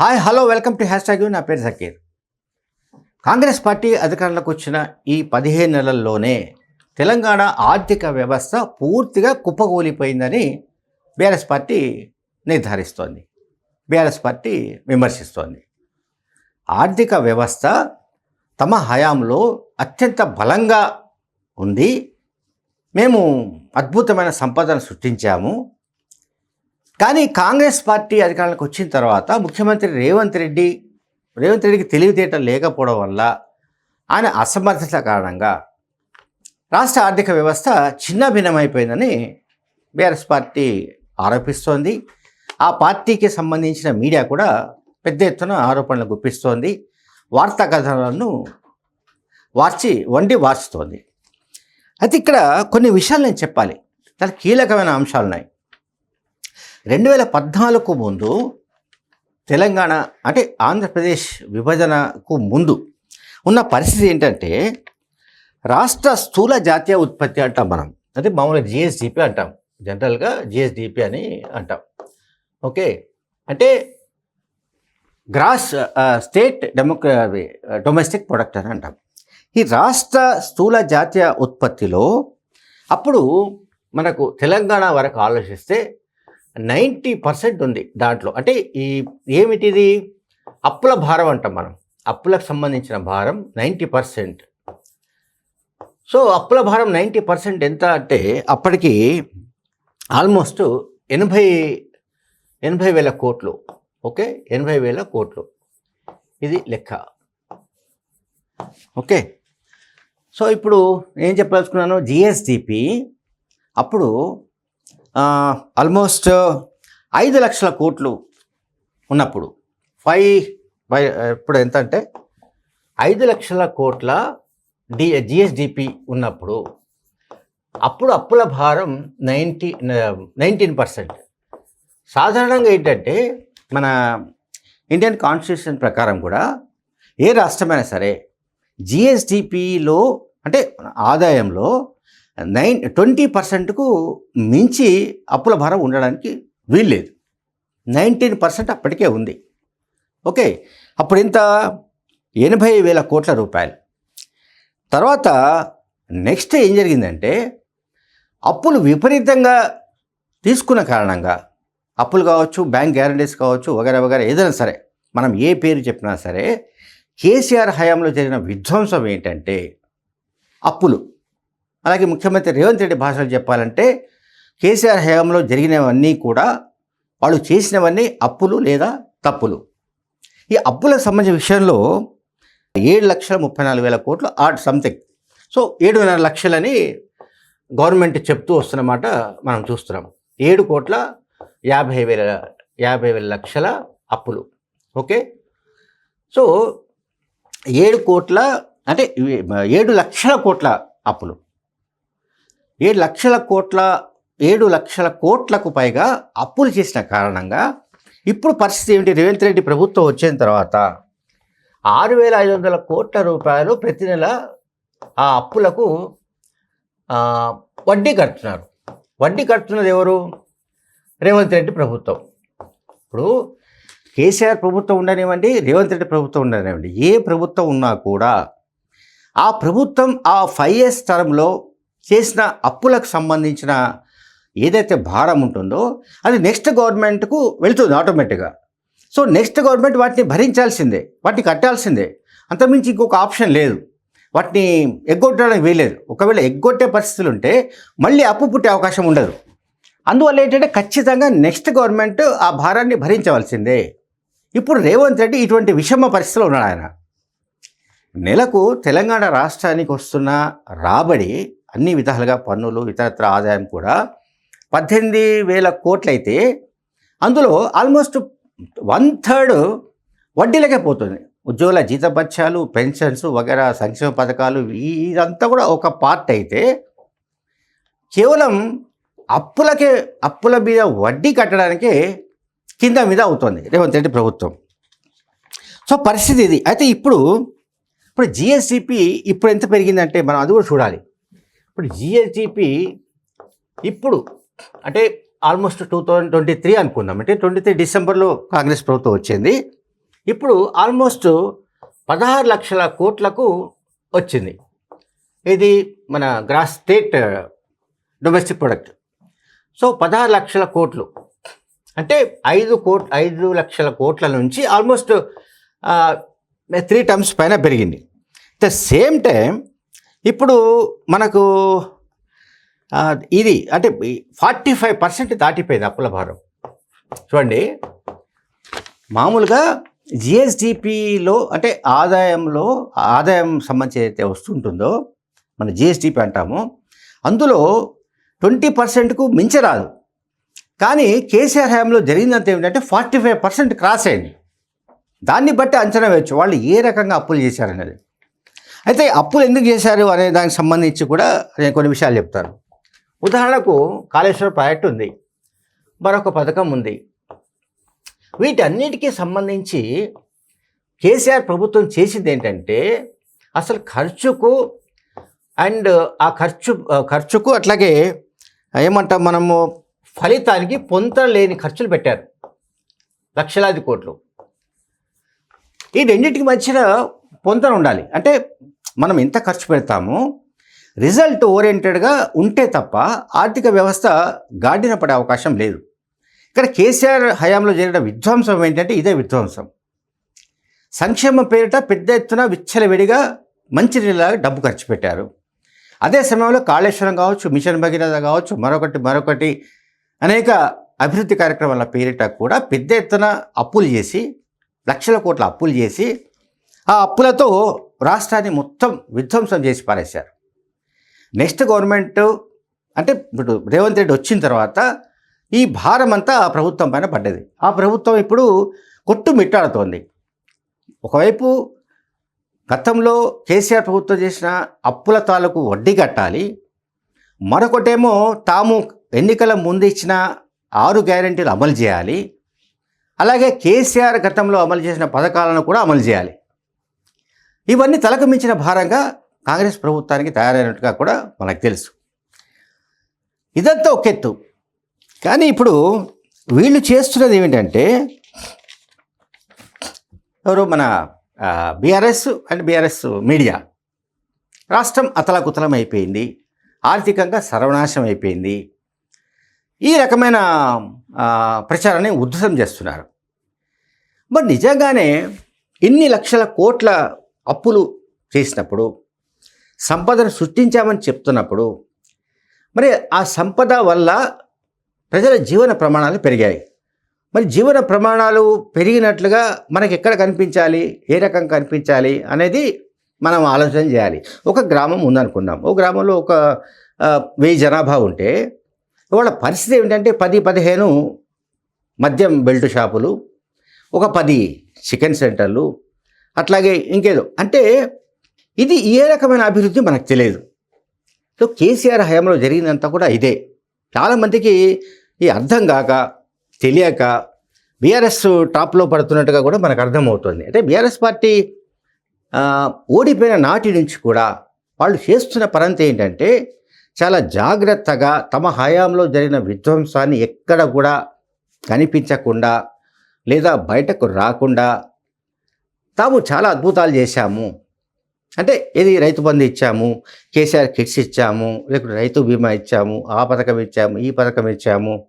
Hi hello welcome to hashtag నా పేరు Zakir. Congress party అధికారంలోకి వచ్చిన ఈ పదిహేను నెలల్లోనే తెలంగాణ ఆర్థిక వ్యవస్థ పూర్తిగా కుప్పకూలిపోయిందని బీఆర్ఎస్ పార్టీ నిర్ధారిస్తోంది. బీఆర్ఎస్ పార్టీ విమర్శిస్తోంది. ఆర్థిక వ్యవస్థ తమ హయాంలో అత్యంత బలంగా ఉంది. మేము అద్భుతమైన సంపదను సృష్టించాము. కానీ కాంగ్రెస్ పార్టీ అధికారంలోకి వచ్చిన తర్వాత ముఖ్యమంత్రి రేవంత్ రెడ్డి రేవంత్ రెడ్డికి తెలివితేట లేకపోవడం వల్ల ఆయన అసమర్థత కారణంగా రాష్ట్ర ఆర్థిక వ్యవస్థ చిన్న భిన్నమైపోయిందని బీఆర్ఎస్ పార్టీ ఆరోపిస్తోంది. ఆ పార్టీకి సంబంధించిన మీడియా కూడా పెద్ద ఎత్తున ఆరోపణలు గుప్పిస్తోంది. వార్తా కథనాలను వార్చి వండి వార్చుతోంది. అయితే ఇక్కడ కొన్ని విషయాలు నేను చెప్పాలి. చాలా కీలకమైన అంశాలు ఉన్నాయి రెండు వేల పద్నాలుగుకు ముందు తెలంగాణ అంటే ఆంధ్రప్రదేశ్ విభజనకు ముందు ఉన్న పరిస్థితి ఏంటంటే రాష్ట్ర స్థూల జాతీయ ఉత్పత్తి అంటాం మనం. అంటే మామూలుగా జిఎస్డిపి అంటాం. జనరల్గా జిఎస్డిపి అని అంటాం. ఓకే? అంటే gross state democra domestic product అని అంటాం. ఈ రాష్ట్ర స్థూల జాతీయ ఉత్పత్తిలో అప్పుడు మనకు తెలంగాణ వరకు ఆలోచిస్తే నైంటీ పర్సెంట్ ఉంది దాంట్లో. అంటే ఈ ఏమిటిది? అప్పుల భారం అంటాం మనం. అప్పులకు సంబంధించిన భారం నైంటీ పర్సెంట్. సో అప్పుల భారం నైంటీ పర్సెంట్ ఎంత అంటే అప్పటికి ఆల్మోస్ట్ ఎనభై ఎనభై వేల కోట్లు. ఓకే? ఎనభై వేల కోట్లు. ఇది లెక్క. ఓకే? సో ఇప్పుడు ఏం చెప్పదలుచుకున్నాను? జిఎస్డిపి. అప్పుడు ఆల్మోస్ట్ ఐదు లక్షల కోట్లు ఉన్నప్పుడు ఫైవ్ బై ఇప్పుడు ఎంత అంటే ఐదు లక్షల కోట్ల డి జిఎస్డిపి ఉన్నప్పుడు అప్పుడు అప్పుల భారం నైంటీ నైన్టీన్ పర్సెంట్. సాధారణంగా ఏంటంటే మన ఇండియన్ కాన్స్టిట్యూషన్ ప్రకారం కూడా ఏ రాష్ట్రమైనా సరే జిఎస్డిపిలో అంటే ఆదాయంలో నైన్ ట్వంటీ పర్సెంట్కు మించి అప్పుల భారం ఉండడానికి వీల్లేదు. నైన్టీన్ పర్సెంట్ అప్పటికే ఉంది. ఓకే అప్పుడు ఇంత ఎనభై వేల కోట్ల రూపాయలు. తర్వాత నెక్స్ట్ ఏం జరిగిందంటే అప్పులు విపరీతంగా తీసుకున్న కారణంగా అప్పులు కావచ్చు బ్యాంక్ గ్యారంటీస్ కావచ్చు వగేరా వగేరా ఏదైనా సరే మనం ఏ పేరు చెప్పినా సరే కేసీఆర్ హయాంలో జరిగిన విధ్వంసం ఏంటంటే అప్పులు. అలాగే ముఖ్యమంత్రి రేవంత్ రెడ్డి భాషలో చెప్పాలంటే కేసీఆర్ హయాంలో జరిగినవన్నీ కూడా వాళ్ళు చేసినవన్నీ అప్పులు లేదా తప్పులు. ఈ అప్పులకు సంబంధించిన విషయంలో ఏడు లక్షల ముప్పై నాలుగు వేల కోట్లు ఆర్ట్ సంథింగ్. సో ఏడున్నర లక్షలని గవర్నమెంట్ చెప్తూ వస్తున్నమాట మనం చూస్తున్నాం. ఏడు కోట్ల యాభై వేల యాభై వేల లక్షల అప్పులు. ఓకే? సో ఏడు కోట్ల అంటే ఏడు లక్షల కోట్ల అప్పులు. ఏడు లక్షల కోట్ల ఏడు లక్షల కోట్లకు పైగా అప్పులు చేసిన కారణంగా ఇప్పుడు పరిస్థితి ఏమిటి? రేవంత్ రెడ్డి ప్రభుత్వం వచ్చిన తర్వాత ఆరు వేల ఐదు వందల కోట్ల రూపాయలు ప్రతి నెల ఆ అప్పులకు వడ్డీ కడుతున్నారు. వడ్డీ కడుతున్నది ఎవరు? రేవంత్ రెడ్డి ప్రభుత్వం. ఇప్పుడు కేసీఆర్ ప్రభుత్వం ఉండనివ్వండి రేవంత్ రెడ్డి ప్రభుత్వం ఉండనివ్వండి ఏ ప్రభుత్వం ఉన్నా కూడా ఆ ప్రభుత్వం ఆ ఫైవ్ ఇయర్స్ టర్మ్లో చేసిన అప్పులకు సంబంధించిన ఏదైతే భారం ఉంటుందో అది నెక్స్ట్ గవర్నమెంట్కు వెళుతుంది ఆటోమేటిక్గా. సో నెక్స్ట్ గవర్నమెంట్ వాటిని భరించాల్సిందే వాటిని కట్టాల్సిందే. అంతమించి ఇంకొక ఆప్షన్ లేదు. వాటిని ఎగ్గొట్టడానికి వీలేదు ఒకవేళ ఎగ్గొట్టే పరిస్థితులు ఉంటే మళ్ళీ అప్పు పుట్టే అవకాశం ఉండదు. అందువల్ల ఏంటంటే ఖచ్చితంగా నెక్స్ట్ గవర్నమెంట్ ఆ భారాన్ని భరించవలసిందే. ఇప్పుడు రేవంత్ రెడ్డి ఇటువంటి విషమ పరిస్థితిలో ఉన్నాడు ఆయన. నెలకు తెలంగాణ రాష్ట్రానికి వస్తున్న రాబడి అన్ని విధాలుగా పన్నులు ఇతరత్ర ఆదాయం కూడా పద్దెనిమిది వేల కోట్లయితే అందులో ఆల్మోస్ట్ వన్ థర్డ్ వడ్డీలకే పోతుంది. ఉద్యోగుల జీతభత్యాలు పెన్షన్స్ వగేరా సంక్షేమ పథకాలు ఇదంతా కూడా ఒక పార్ట్ అయితే కేవలం అప్పులకే అప్పుల మీద వడ్డీ కట్టడానికే కింద మీద అవుతుంది రేవంత్ రెడ్డి ప్రభుత్వం. సో పరిస్థితి ఇది. అయితే ఇప్పుడు ఇప్పుడు జిఎస్సిపి ఇప్పుడు ఎంత పెరిగిందంటే మనం అది కూడా చూడాలి. ఇప్పుడు జిఎస్డిపి ఇప్పుడు అంటే almost two thousand twenty three అనుకుందాం. అంటే ట్వంటీ త్రీ డిసెంబర్లో కాంగ్రెస్ ప్రభుత్వం వచ్చింది. ఇప్పుడు ఆల్మోస్ట్ పదహారు లక్షల కోట్లకు వచ్చింది. ఇది మన gross state uh, domestic product. So పదహారు లక్షల కోట్లు. అంటే ఐదు కోట్ ఐదు లక్షల కోట్ల నుంచి ఆల్మోస్ట్ త్రీ టర్మ్స్ పైన పెరిగింది. ద సేమ్ టైం ఇప్పుడు మనకు ఇది అంటే ఫార్టీ ఫైవ్ పర్సెంట్ దాటిపోయింది అప్పుల భారం. చూడండి. మామూలుగా జిఎస్డిపిలో అంటే ఆదాయంలో ఆదాయం సంబంధించి ఏదైతే వస్తుంటుందో మన జిఎస్డిపి అంటాము అందులో ట్వంటీ పర్సెంట్కు మించరాదు. కానీ కేసీఆర్ హయాంలో జరిగిందంత ఏమిటంటే ఫార్టీ ఫైవ్ పర్సెంట్ క్రాస్ అయింది. దాన్ని బట్టి అంచనా వేయచ్చు. వాళ్ళు ఏ రకంగా అప్పులు చేశారనేది. అయితే అప్పులు ఎందుకు చేశారు అనే దానికి సంబంధించి కూడా నేను కొన్ని విషయాలు చెప్తాను. ఉదాహరణకు కాళేశ్వర ప్రాజెక్ట్ ఉంది. మరొక పథకం ఉంది. వీటన్నిటికీ సంబంధించి కేసీఆర్ ప్రభుత్వం చేసింది ఏంటంటే అసలు ఖర్చుకు అండ్ ఆ ఖర్చు ఖర్చుకు అట్లాగే ఏమంటాం మనము ఫలితానికి పొంతన లేని ఖర్చులు పెట్టారు. లక్షలాది కోట్లు. ఈ రెండింటికి మధ్యన పొంతన ఉండాలి. అంటే మనం ఎంత ఖర్చు పెడతామో రిజల్ట్ ఓరియంటెడ్గా ఉంటే తప్ప ఆర్థిక వ్యవస్థ గాడిన పడే అవకాశం లేదు. ఇక్కడ కేసీఆర్ హయాంలో జరిగిన విధ్వంసం ఏంటంటే ఇదే విధ్వంసం. సంక్షేమ పేరిట పెద్ద ఎత్తున విచ్చలవిడిగా మంచినీళ్ళ డబ్బు ఖర్చు పెట్టారు. అదే సమయంలో కాళేశ్వరం కావచ్చు మిషన్ భగీరథ కావచ్చు మరొకటి మరొకటి అనేక అభివృద్ధి కార్యక్రమాల పేరిట కూడా పెద్ద ఎత్తున అప్పులు చేసి లక్షల కోట్ల అప్పులు చేసి ఆ అప్పులతో రాష్ట్రాన్ని మొత్తం విధ్వంసం చేసి పారేశారు. నెక్స్ట్ గవర్నమెంట్ అంటే ఇప్పుడు రేవంత్ రెడ్డి వచ్చిన తర్వాత ఈ భారం అంతా ఆ ప్రభుత్వం పైన పడ్డది. ఆ ప్రభుత్వం ఇప్పుడు కొట్టుమిట్టాడుతోంది. ఒకవైపు గతంలో కేసీఆర్ ప్రభుత్వం చేసిన అప్పుల తాలూకు వడ్డీ కట్టాలి. మరొకటేమో తాము ఎన్నికల ముందు ఇచ్చిన ఆరు గ్యారెంటీలు అమలు చేయాలి. అలాగే కేసీఆర్ గతంలో అమలు చేసిన పథకాలను కూడా అమలు చేయాలి. ఇవన్నీ తలకు మించిన భారంగా కాంగ్రెస్ ప్రభుత్వానికి తయారైనట్టుగా కూడా మనకు తెలుసు. ఇదంతా ఒక ఎత్తు. కానీ ఇప్పుడు వీళ్ళు చేస్తున్నది ఏమిటంటే ఎవరు మన బీఆర్ఎస్ అండ్ బీఆర్ఎస్ మీడియా. రాష్ట్రం అతలకుతలం అయిపోయింది. ఆర్థికంగా సర్వనాశం అయిపోయింది. ఈ రకమైన ప్రచారాన్ని ఉద్ధృతం చేస్తున్నారు. మరి నిజంగానే ఇన్ని లక్షల కోట్ల అప్పులు చేసినప్పుడు సంపదను సృష్టించామని చెప్తున్నప్పుడు మరి ఆ సంపద వల్ల ప్రజల జీవన ప్రమాణాలు పెరిగాయి. మరి జీవన ప్రమాణాలు పెరిగినట్లుగా మనకి ఎక్కడ కనిపించాలి? ఏ రకం కనిపించాలి? అనేది మనం ఆలోచన చేయాలి. ఒక గ్రామం ఉందనుకుందాం. ఒక గ్రామంలో ఒక వెయ్యి జనాభా ఉంటే వాళ్ళ పరిస్థితి ఏమిటంటే పది పదిహేను మద్యం బెల్ట్ షాపులు ఒక పది చికెన్ సెంటర్లు అట్లాగే ఇంకేదో. అంటే ఇది ఏ రకమైన అభివృద్ధి మనకు తెలియదు. సో కేసీఆర్ హయాంలో జరిగిందంతా కూడా ఇదే. చాలామందికి ఈ అర్థం కాక తెలియక బీఆర్ఎస్ టాప్లో పడుతున్నట్టుగా కూడా మనకు అర్థమవుతుంది. అంటే బీఆర్ఎస్ పార్టీ ఓడిపోయిన నాటి నుంచి కూడా వాళ్ళు చేస్తున్న పరంతి ఏంటంటే చాలా జాగ్రత్తగా తమ హయాంలో జరిగిన విధ్వంసాన్ని ఎక్కడ కూడా కనిపించకుండా లేదా బయటకు రాకుండా తాము చాలా అద్భుతాలు చేశాము. అంటే ఏది రైతు బంధు ఇచ్చాము కేసీఆర్ కిట్స్ ఇచ్చాము లేకుంటే రైతు బీమా ఇచ్చాము ఆ పథకం ఇచ్చాము ఈ పథకం ఇచ్చాము.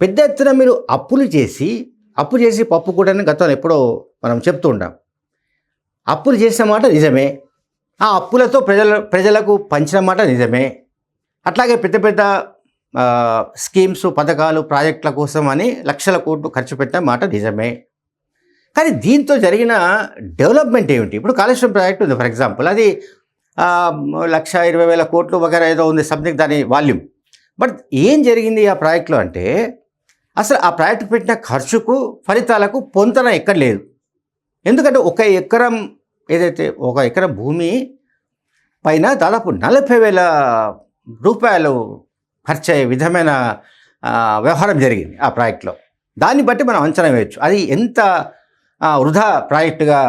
పెద్ద ఎత్తున మీరు అప్పులు చేసి అప్పు చేసి పప్పు కూడా గతంలో ఎప్పుడో మనం చెప్తూ ఉంటాం అప్పులు చేసిన మాట నిజమే. ఆ అప్పులతో ప్రజల ప్రజలకు పంచిన మాట నిజమే. అట్లాగే పెద్ద పెద్ద స్కీమ్స్ పథకాలు ప్రాజెక్టుల కోసం అని లక్షల కోట్లు ఖర్చు పెట్టిన మాట నిజమే. కానీ దీంతో జరిగిన డెవలప్మెంట్ ఏమిటి? ఇప్పుడు కాళేశ్వరం ప్రాజెక్ట్ ఉంది ఫర్ ఎగ్జాంపుల్. అది లక్ష ఇరవై వేల కోట్లు వగేరా ఏదో ఉంది సంథింగ్ దాని వాల్యూమ్. బట్ ఏం జరిగింది ఆ ప్రాజెక్టులో అంటే అసలు ఆ ప్రాజెక్ట్ పెట్టిన ఖర్చుకు ఫలితాలకు పొంతన ఎక్కడ లేదు. ఎందుకంటే ఒక ఎకరం ఏదైతే ఒక ఎకరం భూమి పైన దాదాపు నలభై వేల రూపాయలు ఖర్చు అయ్యే విధమైన వ్యవహారం జరిగింది ఆ ప్రాజెక్టులో. దాన్ని బట్టి మనం అంచనా వేయచ్చు. అది ఎంత వృధా ప్రాజెక్టుగా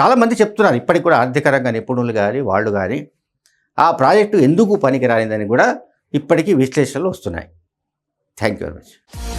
చాలామంది చెప్తున్నారు. ఇప్పటికి కూడా ఆర్థికరంగా నిపుణులు కానీ వాళ్ళు కానీ ఆ ప్రాజెక్టు ఎందుకు పనికి రాలేదని కూడా ఇప్పటికీ విశ్లేషణలు వస్తున్నాయి. Thank you very much.